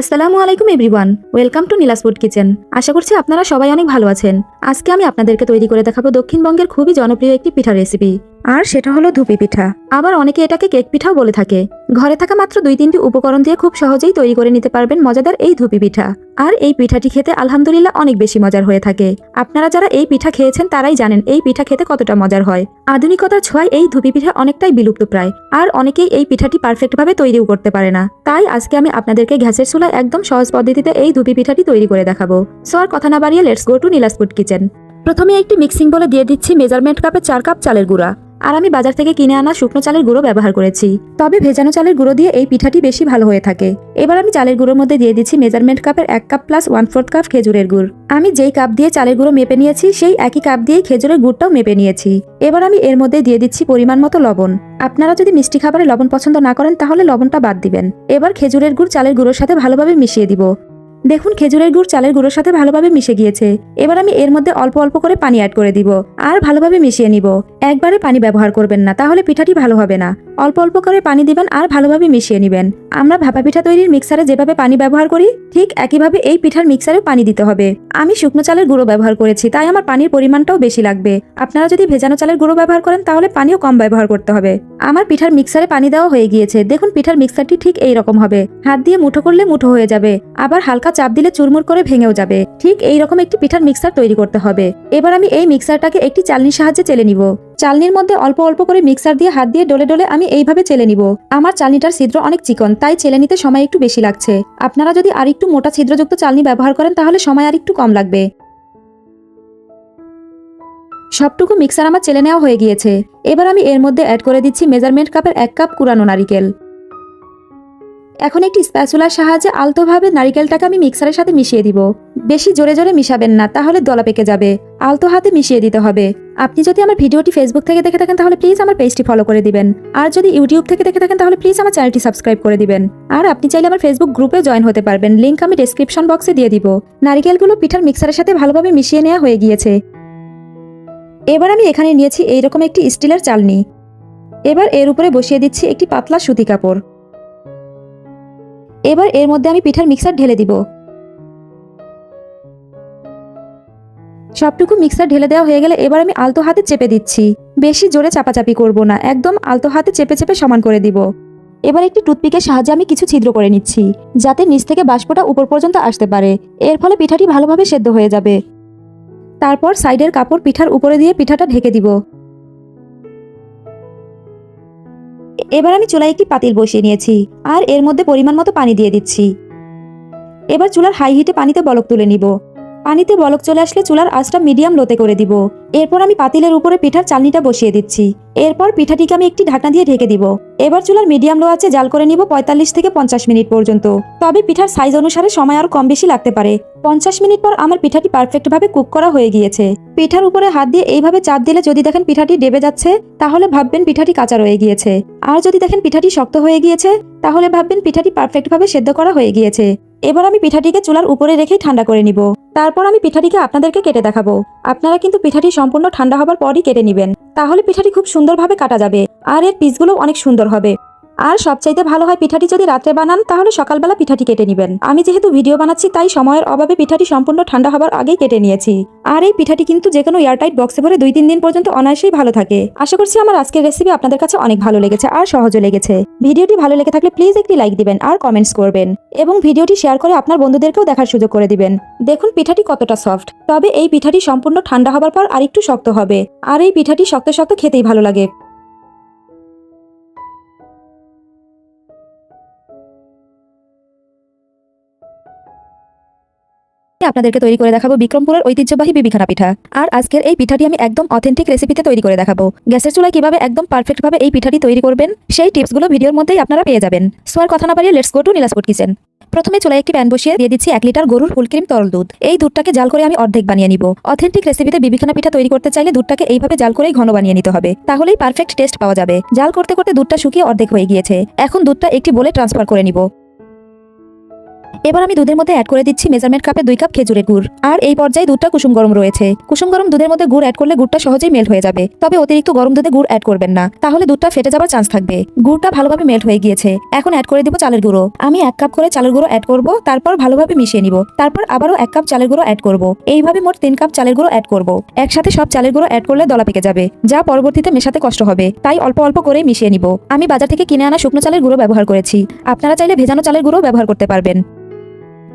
আসসালামু আলাইকুম, everyone. Welcome to Nila's food kitchen. আশা করছি আপনারা সবাই অনেক ভালো আছেন। আজকে আমি আপনাদেরকে তৈরি করে দেখাবো দক্ষিণবঙ্গের খুবই জনপ্রিয় একটি পিঠা রেসিপি। আর সেটা হলো ধুপি পিঠা। আবার অনেকে এটাকে কেক পিঠাও বলে থাকে। ঘরে থাকা মাত্র দুই তিনটি উপকরণ দিয়ে খুব সহজেই তৈরি করে নিতে পারবেন মজাদার এই ধুপি পিঠা। আর এই পিঠাটি খেতে আলহামদুলিল্লাহ অনেক বেশি মজার হয়ে থাকে। আপনারা যারা এই পিঠা খেয়েছেন তারাই জানেন এই পিঠা খেতে কতটা মজার হয়। আধুনিকতার ছোঁয়ায় এই ধুপি পিঠা অনেকটাই বিলুপ্ত প্রায়। আর অনেকেই এই পিঠাটি পারফেক্টভাবে তৈরিও করতে পারে না। তাই আজকে আমি আপনাদেরকে গ্যাসের চুলায় একদম সহজ পদ্ধতিতে এই ধুপি পিঠাটি তৈরি করে দেখাবো। সো আর কথা না বাড়িয়ে let's go to Nila's food kitchen প্রথমে একটি মিক্সিং বলে দিয়ে দিচ্ছি মেজারমেন্ট কাপে চার কাপ চালের গুঁড়া। আর আমি বাজার থেকে কিনে আনা শুকনো চালের গুঁড়ো ব্যবহার করেছি। তবে ভেজানো চালের গুঁড়ো দিয়ে এই পিঠাটি বেশি ভালো হয়ে থাকে। এবার আমি চালের গুঁড়োর মধ্যে দিয়ে দিচ্ছি মেজারমেন্ট কাপের এক cup plus one fourth cup খেজুরের গুড়। আমি যেই কাপ দিয়ে চালের গুঁড়ো মেপে নিয়েছি, সেই একই কাপ দিয়েই খেজুরের গুড়টাও মেপে নিয়েছি। এবার আমি এর মধ্যে দিয়ে দিচ্ছি পরিমাণ মতো লবণ। আপনারা যদি মিষ্টি খাবারে লবণ পছন্দ না করেন, তাহলে লবণটা বাদ দিবেন। এবার খেজুরের গুড় চালের গুঁড়োর সাথে ভালোভাবে মিশিয়ে দিব। দেখুন খেজুরের গুড় চালের গুঁড়োর সাথে ভালোভাবে মিশে গিয়েছে। এবার আমি এর মধ্যে অল্প অল্প করে পানি অ্যাড করে দিব। আর ভালোভাবে মিশিয়ে নিব। একবারে পানি ব্যবহার করবেন না, তাহলে পিঠাটি ভালো হবে না। অল্প অল্প করে পানি দিবেন আর ভালোভাবে মিশিয়ে নেবেন। আমরা ভাপা পিঠা তৈরির মিক্সারে যেভাবে পানি ব্যবহার করি, ঠিক একইভাবে এই পিঠার মিক্সারেও পানি দিতে হবে। আমি শুকনো চালের গুঁড়ো ব্যবহার করেছি, তাই আমার পানির পরিমাণটাও বেশি লাগবে। আপনারা যদি ভেজানো চালের গুঁড়ো ব্যবহার করেন, তাহলে পানিও কম ব্যবহার করতে হবে। আমার পিঠার মিক্সারে পানি দেওয়া হয়ে গিয়েছে। দেখুন পিঠার মিক্সারটি ঠিক এই রকম হবে। হাত দিয়ে মুঠো করলে মুঠো হয়ে যাবে। আবার হালকা চাপ দিলে চুরমুর করে ভেঙেও যাবে। ঠিক এই রকম একটি পিঠার মিক্সার তৈরি করতে হবে। এবার আমি এই মিক্সারটাকে একটি চালনির সাহায্যে চেলে নিব। চালনির মধ্যে অল্প অল্প করে মিক্সার দিয়ে হাত দিয়ে ডলে ডলে আমি এইভাবে চেলে নিব। আমার চালনিটার ছিদ্র অনেক চিকন, তাই চেলে নিতে সময় একটু বেশি লাগছে। আপনারা যদি আরেকটু মোটা ছিদ্রযুক্ত চালনি ব্যবহার করেন, তাহলে সময় আর একটু কম লাগবে। সবটুকু মিক্সার আমার চেলে নেওয়া হয়ে গিয়েছে। এবার আমি এর মধ্যে অ্যাড করে দিচ্ছি মেজারমেন্ট কাপের এক কাপ কুরানো নারিকেল। এখন একটি স্প্যাচুলার সাহায্যে আলতোভাবে নারিকেলটাকে আমি মিক্সারের সাথে মিশিয়ে দিব। বেশি জোরে জোরে মিশাবেন না, তাহলে দলা পেকে যাবে। আলতো হাতে মিশিয়ে দিতে হবে। আপনি যদি আমার ভিডিওটি ফেসবুক থেকে দেখে থাকেন, তাহলে প্লিজ আমার পেজটি ফলো করে দিবেন। আর যদি ইউটিউব থেকে দেখে থাকেন, তাহলে প্লিজ আমার চ্যানেলটি সাবস্ক্রাইব করে দিবেন। আর আপনি চাইলে আমার ফেসবুক গ্রুপে জয়েন হতে পারবেন। লিঙ্ক আমি ডেসক্রিপশন বক্সে দিয়ে দিব। নারিকেলগুলো পিঠার মিক্সারের সাথে ভালোভাবে মিশিয়ে নেওয়া হয়ে গিয়েছে। এবার আমি এখানে নিয়েছি এইরকম একটি স্টিলের চালনি। এবার এর উপরে বসিয়ে দিচ্ছি একটি পাতলা সুতি কাপড়। এবার এর মধ্যে আমি পিঠার মিক্সার ঢেলে দিব। সবটুকু মিক্সার ঢেলে দেওয়া হয়ে গেলে এবার আমি আলতো হাতে চেপে দিচ্ছি। বেশি জোরে চাপাচাপি করব না, একদম আলতো হাতে চেপে চেপে সমান করে দিব। এবার একটি টুথপিকের সাহায্যে আমি কিছু ছিদ্র করে নিচ্ছি, যাতে নিচ থেকে বাষ্পটা উপর পর্যন্ত আসতে পারে। এর ফলে পিঠাটি ভালোভাবে সেদ্ধ হয়ে যাবে। তারপর সাইডের কাপড় পিঠার উপরে দিয়ে পিঠাটা ঢেকে দিব। এবার আমি চুলায় একটি পাতিল বসিয়ে নিয়েছি, আর এর মধ্যে পরিমাণ মতো পানি দিয়ে দিচ্ছি। এবার চুলার হাই হিটে পানিতে বলক তুলে নিব। পানিতে বলক চলে আসলে চুলার আঁচটা মিডিয়াম লোতে করে দিব। এরপর আমি পাতিলের উপরে পিঠার চালনিটা বসিয়ে দিচ্ছি। এরপর পিঠাটিকে আমি একটি ঢাকনা দিয়ে ঢেকে দিব। এবার চুলার মিডিয়াম লো আছে জাল করে নিব পঁয়তাল্লিশ থেকে পঞ্চাশ মিনিট পর্যন্ত। তবে পিঠার সাইজ অনুসারে সময় আরও কম বেশি লাগতে পারে। পঞ্চাশ মিনিট পর আমার পিঠাটি পারফেক্টভাবে কুক করা হয়ে গিয়েছে। পিঠার উপরে হাত দিয়ে এইভাবে চাপ দিলে যদি দেখেন পিঠাটি ডেবে যাচ্ছে, তাহলে ভাববেন পিঠাটি কাঁচা রয়ে গিয়েছে। আর যদি দেখেন পিঠাটি শক্ত হয়ে গিয়েছে, তাহলে ভাববেন পিঠাটি পারফেক্টভাবে সেদ্ধ করা হয়ে গিয়েছে। এবার আমি পিঠাটিকে চুলার উপরে রেখেই ঠান্ডা করে নিব। তারপর আমি পিঠাটিকে আপনাদেরকে কেটে দেখাবো। আপনারা কিন্তু পিঠাটি সম্পূর্ণ ঠান্ডা হবার পরই কেটে নেবেন। তাহলে পিঠাটি খুব সুন্দরভাবে কাটা যাবে। আর এর পিসগুলো অনেক সুন্দর হবে। আর সবচাইতে ভালো হয় পিঠাটি যদি রাত্রে বানান, তাহলে সকালবেলা পিঠাটি কেটে নেবেন। আমি যেহেতু ভিডিও বানাচ্ছি, তাই সময়ের অভাবে পিঠাটি সম্পূর্ণ ঠান্ডা হবার আগেই কেটে নিয়েছি। আর এই পিঠাটি কিন্তু যে কোনো এয়ারটাইট বক্সে ভরে দুই তিন দিন পর্যন্ত অনায়াসেই ভালো থাকে। আশা করছি আমার আজকের রেসিপি আপনাদের কাছে অনেক ভালো লেগেছে আর সহজও লেগেছে। ভিডিওটি ভালো লেগে থাকলে প্লিজ একটি লাইক দিবেন আর কমেন্টস করবেন। এবং ভিডিওটি শেয়ার করে আপনার বন্ধুদেরকেও দেখার সুযোগ করে দিবেন। দেখুন পিঠাটি কতটা সফট তবে এই পিঠাটি সম্পূর্ণ ঠান্ডা হবার পর আরেকটু শক্ত হবে। আর এই পিঠাটি শক্ত শক্ত খেতেই ভালো লাগে। আপনাদেরকে তৈরি করে দেখাবো বিক্রমপুরের ঐতিহ্যবাহী বিবিখানা পিঠা। আর আজকের এই পিঠাটি আমি একদম অথেন্টিক রেসিপিতে তৈরি করে দেখাবো। গ্যাসের চুলায় কীভাবে একদম পারফেক্ট ভাবে এই পিঠাটি তৈরি করবেন, সেই টিপসগুলো ভিডিওর মধ্যেই আপনারা পেয়ে যাবেন। সোয়ার কথা না পারিয়ে লেটস গো টু নীলাসপুর কিচেন প্রথমে চুলায় একটি প্যান বসিয়ে দিয়ে দিচ্ছি এক লিটার গরুর ফুল ক্রিম তরল দুধ। এই দুধটাকে জাল করে আমি অর্ধেক বানিয়ে নিব। অথেন্টিক রেসিপিতে বিবিখানা পিঠা তৈরি করতে চাইলে দুধটাকে এইভাবে জাল করেই ঘন বানিয়ে নিতে হবে। তাহলেই পারফেক্ট টেস্ট পাওয়া যাবে। জাল করতে করতে দুধটা শুকিয়ে অর্ধেক হয়ে গিয়েছে। এখন দুধটা একটি বলে ট্রান্সফার করে নিব। এবার আমি দুধের মধ্যে অ্যাড করে দিচ্ছি মেজারমেন্ট কাপে দুই কাপ খেজুরের গুড়। আর এই পর্যায়ে দুধটা কুসুম গরম রয়েছে। কুসুম গরম দুধের মধ্যে গুড় অ্যাড করলে গুড়টা সহজেই মেল্ট হয়ে যাবে। তবে অতিরিক্ত গরম দুধে গুড় অ্যাড করবেন না। তাহলে দুধটা ফেটে যাবার চান্স থাকবে। গুড়টা ভালোভাবে মেল্ট হয়ে গিয়েছে। এখন অ্যাড করে দিব চালের গুঁড়ো। আমি এক কাপ করে চালের গুঁড়ো অ্যাড করব, তারপর ভালোভাবে মিশিয়ে নিব। তারপর আবারও এক কাপ চালের গুঁড়ো অ্যাড করব। এইভাবে মোট তিন কাপ চালের গুঁড়ো অ্যাড করব। একসাথে সব চালের গুঁড়ো অ্যাড করলে দলা পেকে যাবে, যা পরবর্তীতে মেশাতে কষ্ট হবে। তাই অল্প অল্প করে মিশিয়ে নিব। আমি বাজার থেকে কিনে আনা শুকনো চালের গুঁড়ো ব্যবহার করেছি। আপনারা চাইলে ভেজানো চালের গুঁড়ো ব্যবহার করতে পারবেন।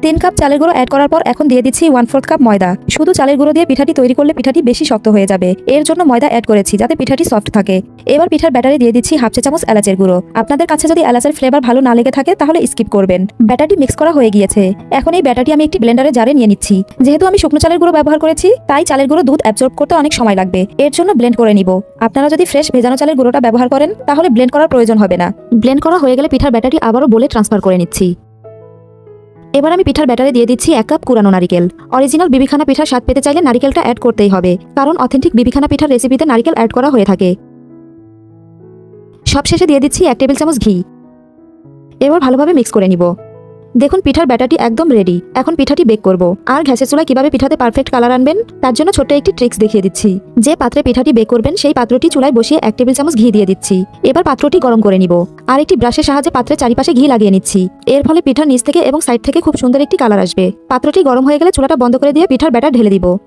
তিন কাপ চালের গুঁড়ো অ্যাড করার পর এখন দিয়ে দিচ্ছি ওয়ান ফোর্থ কাপ ময়দা। শুধু চালের গুঁড়ো দিয়ে পিঠাটি তৈরি করলে পিঠাটি বেশি শক্ত হয়ে যাবে। এর জন্য ময়দা অ্যাড করেছি যাতে পিঠাটি সফট থাকে। এবার পিঠার ব্যাটারি দিয়ে দিচ্ছি হাফ চা চামচ এলাচের গুঁড়ো। আপনাদের কাছে যদি এলাচের ফ্লেভার ভালো না লেগে থাকে তাহলে স্কিপ করবেন। ব্যাটারটি মিক্স করা হয়ে গিয়েছে। এখন এই ব্যাটারটি আমি একটি ব্লেন্ডারে জারে নিয়ে নিচ্ছি। যেহেতু আমি শুকনো চালের গুঁড়ো ব্যবহার করেছি, তাই চালের গুঁড়ো দুধ অ্যাবজর্ব করতে অনেক সময় লাগবে। এর জন্য ব্লেন্ড করে নিব। আপনারা যদি ফ্রেশ ভেজানো চালের গুঁড়োটা ব্যবহার করেন, তাহলে ব্লেন্ড করার প্রয়োজন হবে না। ব্লেন্ড করা হয়ে গেলে পিঠার ব্যাটারি আবারও বলে ট্রান্সফার করে নিচ্ছি। এবার আমি পিঠার ব্যাটারে দিয়ে দিচ্ছি এক কাপ কুরানো নারিকেল। অরিজিনাল বিবিখানা পিঠার স্বাদ পেতে চাইলে নারিকেলটা অ্যাড করতেই হবে, কারণ অথেন্টিক বিবিখানা পিঠার রেসিপিতে নারিকেল অ্যাড করা হয়ে থাকে। সবশেষে দিয়ে দিচ্ছি এক টেবিল চামচ ঘি। এবার ভালোভাবে মিক্স করে নিব। দেখুন, পিঠার ব্যাটারটি একদম রেডি এখন পিঠাটি বেক করব। আর গ্যাসের চুলায় কীভাবে পিঠাতে পারফেক্ট কালার আনবেন, তার জন্য ছোট্ট একটি ট্রিক্স দেখিয়ে দিচ্ছি। যে পাত্রে পিঠাটি বেক করবেন, সেই পাত্রটি চুলায় বসিয়ে এক টেবিল চামচ ঘি দিয়ে দিচ্ছি। এবার পাত্রটি গরম করে নিব। আর একটি ব্রাশের সাহায্যে পাত্রের চারিপাশে ঘি লাগিয়ে নিচ্ছি। এর ফলে পিঠার নিচ থেকে এবং সাইড থেকে খুব সুন্দর একটি কালার আসবে। পাত্রটি গরম হয়ে গেলে চুলাটা বন্ধ করে দিয়ে পিঠার ব্যাটার ঢেলে দিব।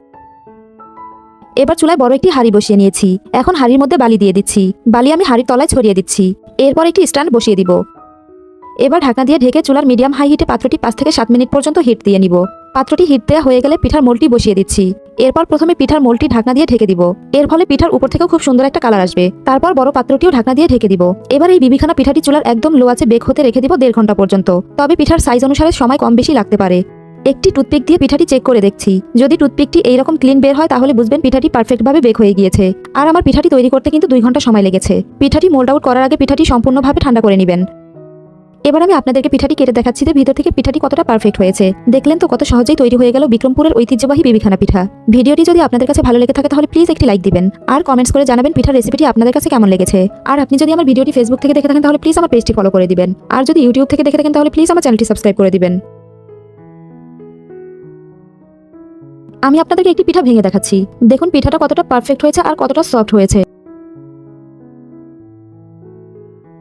এবার চুলায় বড় একটি হাঁড়ি বসিয়ে নিয়েছি। এখন হাঁড়ির মধ্যে বালি দিয়ে দিচ্ছি। বালি আমি হাঁড়ির তলায় ছড়িয়ে দিচ্ছি। এরপর একটি স্ট্যান্ড বসিয়ে দিব। এবার ঢাকনা দিয়ে ঢেকে চুলার মিডিয়াম হাই হিটে পাত্রটি পাঁচ থেকে সাত মিনিট পর্যন্ত হিট দিয়ে নিব। পাত্রটি হিট দেওয়া হয়ে গেলে পিঠার মোলটি বসিয়ে দিচ্ছি। এরপর প্রথমে পিঠার মোলটি ঢাকনা দিয়ে ঢেকে দিব। এর ফলে পিঠার উপর থেকেও খুব সুন্দর একটা কালার আসবে। তারপর বড় পাত্রটিও ঢাকনা দিয়ে ঢেকে দিব। এবার এই বিবিখানা পিঠাটি চুলার একদম লো আছে বেক হতে রেখে দিব দেড় ঘণ্টা পর্যন্ত। তবে পিঠার সাইজ অনুসারে সময় কম বেশি লাগতে পারে। একটি টুথপিক দিয়ে পিঠাটি চেক করে দেখছি। যদি টুথপিকটি এইরকম ক্লিন বের হয় তাহলে বুঝবেন পিঠাটি পারফেক্টভাবে বেক হয়ে গিয়েছে। আর আমার পিঠাটি তৈরি করতে কিন্তু দুই ঘণ্টা সময় লেগেছে। পিঠাটি মোল্ড আউট করার আগে পিঠাটি সম্পূর্ণভাবে ঠান্ডা করে নেবেন। এবার আমি আপনাদেরকে পিঠাটি কেটে দেখাচ্ছি যে ভিতর থেকে পিঠাটি কতটা পারফেক্ট হয়েছে। দেখলেন তো কত সহজেই তৈরি হয়ে গেল বিক্রমপুরের ঐতিহ্যবাহী বিবিখানা পিঠা। ভিডিওটি যদি আপনাদের কাছে ভালো লেগে থাকে তাহলে প্লিজ একটি লাইক দিবেন। আর কমেন্টস করে জানাবেন পিঠার রেসিপিটি আপনাদের কাছে কেমন লেগেছে। আর আপনি যদি আমার ভিডিওটি ফেসবুক থেকে দেখে থাকেন তাহলে প্লিজ আমার পেজটি ফলো করে দিবেন। আর যদি ইউটিউব থেকে দেখে থাকেন তাহলে প্লিজ আমার চ্যানেলটি সাবস্ক্রাইব করে দিবেন। আমি আপনাদেরকে একটি পিঠা ভেঙে দেখাচ্ছি। দেখুন, পিঠাটা কতটা পারফেক্ট হয়েছে আর কতটা সফট হয়েছে।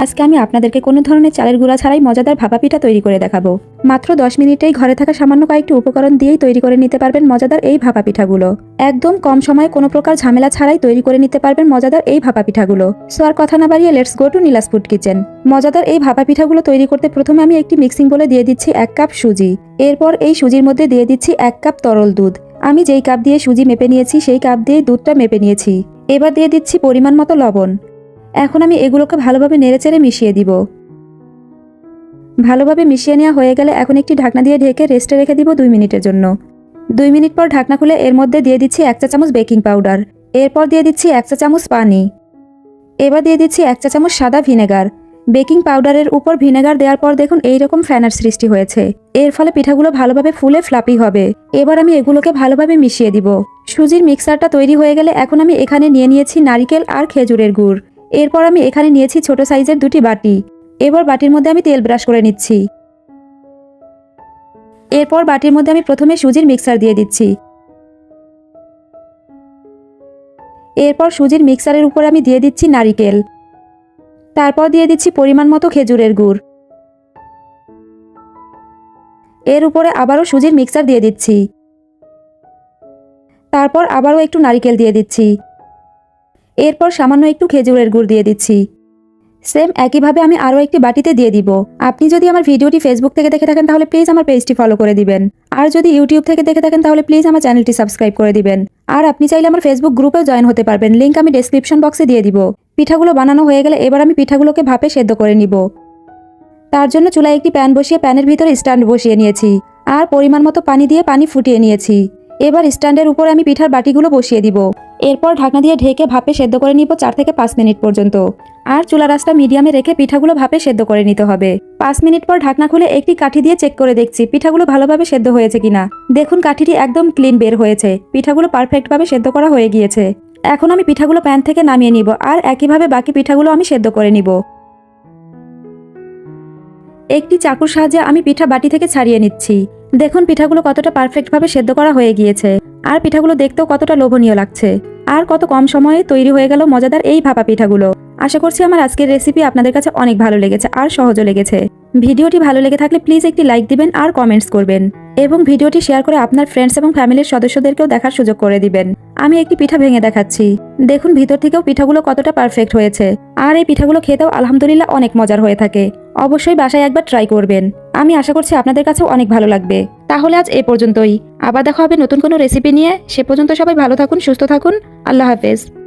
আজকে আমি আপনাদেরকে কোনো ধরনের চালের গুঁড়া ছাড়াই মজাদার ভাপা পিঠা তৈরি করে দেখাবো। মাত্র দশ মিনিটেই ঘরে থাকা সামান্য কয়েকটি উপকরণ দিয়েই তৈরি করে নিতে পারবেন মজাদার এই ভাপা পিঠাগুলো একদম কম সময়ে কোনো প্রকার ঝামেলা ছাড়াই তৈরি করে নিতে পারবেন মজাদার এই ভাপা পিঠাগুলো সো আর কথা না বাড়িয়ে let's go to Nila's food kitchen মজাদার এই ভাপা পিঠাগুলো তৈরি করতে প্রথমে আমি একটি মিক্সিং বলে দিয়ে দিচ্ছি এক কাপ সুজি। এরপর এই সুজির মধ্যে দিয়ে দিচ্ছি এক কাপ তরল দুধ। আমি যেই কাপ দিয়ে সুজি মেপে নিয়েছি, সেই কাপ দিয়ে দুধটা মেপে নিয়েছি। এবার দিয়ে দিচ্ছি পরিমাণ মতো লবণ। এখন আমি এগুলোকে ভালোভাবে নেড়েচেড়ে মিশিয়ে দিব। ভালোভাবে মিশিয়ে নেওয়া হয়ে গেলে এখন একটি ঢাকনা দিয়ে ঢেকে রেস্টে রেখে দিব দুই মিনিটের জন্য। দুই মিনিট পর ঢাকনা খুলে এর মধ্যে দিয়ে দিচ্ছি এক চা চামচ বেকিং পাউডার। এরপর দিয়ে দিচ্ছি এক চা চামচ পানি। এবার দিয়ে দিচ্ছি এক চা চামচ সাদা ভিনেগার। বেকিং পাউডারের উপর ভিনেগার দেওয়ার পর দেখুন এইরকম ফ্যানার সৃষ্টি হয়েছে। এর ফলে পিঠাগুলো ভালোভাবে ফুলে ফ্লাপি হবে। এবার আমি এগুলোকে ভালোভাবে মিশিয়ে দিব। সুজির মিক্সারটা তৈরি হয়ে গেলে এখন আমি এখানে নিয়ে নিয়েছি নারিকেল আর খেজুরের গুড়। এরপর আমি এখানে নিয়েছি ছোট সাইজের দুটি বাটি। এবার বাটির মধ্যে আমি তেল ব্রাশ করে নিচ্ছি। এরপর বাটির মধ্যে আমি প্রথমে সুজির মিক্সার দিয়ে দিচ্ছি। এরপর সুজির মিক্সারের উপর আমি দিয়ে দিচ্ছি নারিকেল। তারপর দিয়ে দিচ্ছি পরিমাণ মতো খেজুরের গুড়। এর উপরে আবারও সুজির মিক্সার দিয়ে দিচ্ছি। তারপর আবারও একটু নারিকেল দিয়ে দিচ্ছি। এরপর সামান্য একটু খেজুরের গুড় দিয়ে দিচ্ছি। সেম একইভাবে আমি আরও একটি বাটিতে দিয়ে দিব। আপনি যদি আমার ভিডিওটি ফেসবুক থেকে দেখে থাকেন, তাহলে প্লিজ আমার পেজটি ফলো করে দিবেন। আর যদি ইউটিউব থেকে দেখে থাকেন, তাহলে প্লিজ আমার চ্যানেলটি সাবস্ক্রাইব করে দিবেন। আর আপনি চাইলে আমার ফেসবুক গ্রুপেও জয়েন হতে পারবেন। লিঙ্ক আমি ডেসক্রিপশন বক্সে দিয়ে দিব। পিঠাগুলো বানানো হয়ে গেলে এবার আমি পিঠাগুলোকে ভাপে সেদ্ধ করে নিব। তার জন্য চুলায় একটি প্যান বসিয়ে প্যানের ভিতরে স্ট্যান্ড বসিয়ে নিয়েছি। আর পরিমাণ মতো পানি দিয়ে পানি ফুটিয়ে নিয়েছি। এবার স্ট্যান্ডের উপরে আমি পিঠার বাটিগুলো বসিয়ে দিব। এরপর ঢাকনা দিয়ে ঢেকে ভাপে সেদ্ধ করে নিব চার থেকে পাঁচ মিনিট পর্যন্ত। আর চুলা রাস্তা মিডিয়ামে রেখে পিঠাগুলো ভাপে সেদ্ধ করে নিতে হবে। পাঁচ মিনিট পর ঢাকনা খুলে একটি কাঠি দিয়ে চেক করে দেখছি পিঠাগুলো ভালোভাবে সেদ্ধ হয়েছে কিনা। দেখুন কাঠিটি একদম ক্লিন বের হয়েছে। পিঠাগুলো পারফেক্টভাবে সেদ্ধ করা হয়ে গিয়েছে। এখন আমি পিঠাগুলো প্যান থেকে নামিয়ে নিব আর একইভাবে বাকি পিঠাগুলো আমি সেদ্ধ করে নিব। একটি চাকুর সাহায্যে আমি পিঠা বাটি থেকে ছাড়িয়ে নিচ্ছি। দেখুন পিঠাগুলো কতটা পারফেক্টভাবে সেদ্ধ করা হয়ে গিয়েছে। আর পিঠাগুলো দেখতেও কতটা লোভনীয় লাগছে। আর কত কম সময়ে তৈরি হয়ে গেল মজাদার এই ভাপা পিঠাগুলো। আশা করছি আমার আজকের রেসিপি আপনাদের কাছে অনেক ভালো লেগেছে আর সহজও লেগেছে। ভিডিওটি ভালো লেগে থাকলে প্লিজ একটি লাইক দিবেন আর কমেন্টস করবেন। এবং ভিডিওটি শেয়ার করে আপনার ফ্রেন্ডস এবং ফ্যামিলির সদস্যদেরকেও দেখার সুযোগ করে দিবেন। আমি একটি পিঠা ভেঙে দেখাচ্ছি। দেখুন, ভিতর থেকেও পিঠাগুলো কতটা পারফেক্ট হয়েছে। আর এই পিঠাগুলো খেতেও আলহামদুলিল্লাহ অনেক মজার হয়ে থাকে। অবশ্যই বাসায় একবার ট্রাই করবেন। আমি আশা করছি আপনাদের কাছেও অনেক ভালো লাগবে। তাহলে আজ এ পর্যন্তই। আবার দেখা হবে নতুন কোনো রেসিপি নিয়ে। সে পর্যন্ত সবাই ভালো থাকুন, সুস্থ থাকুন। আল্লাহ হাফেজ।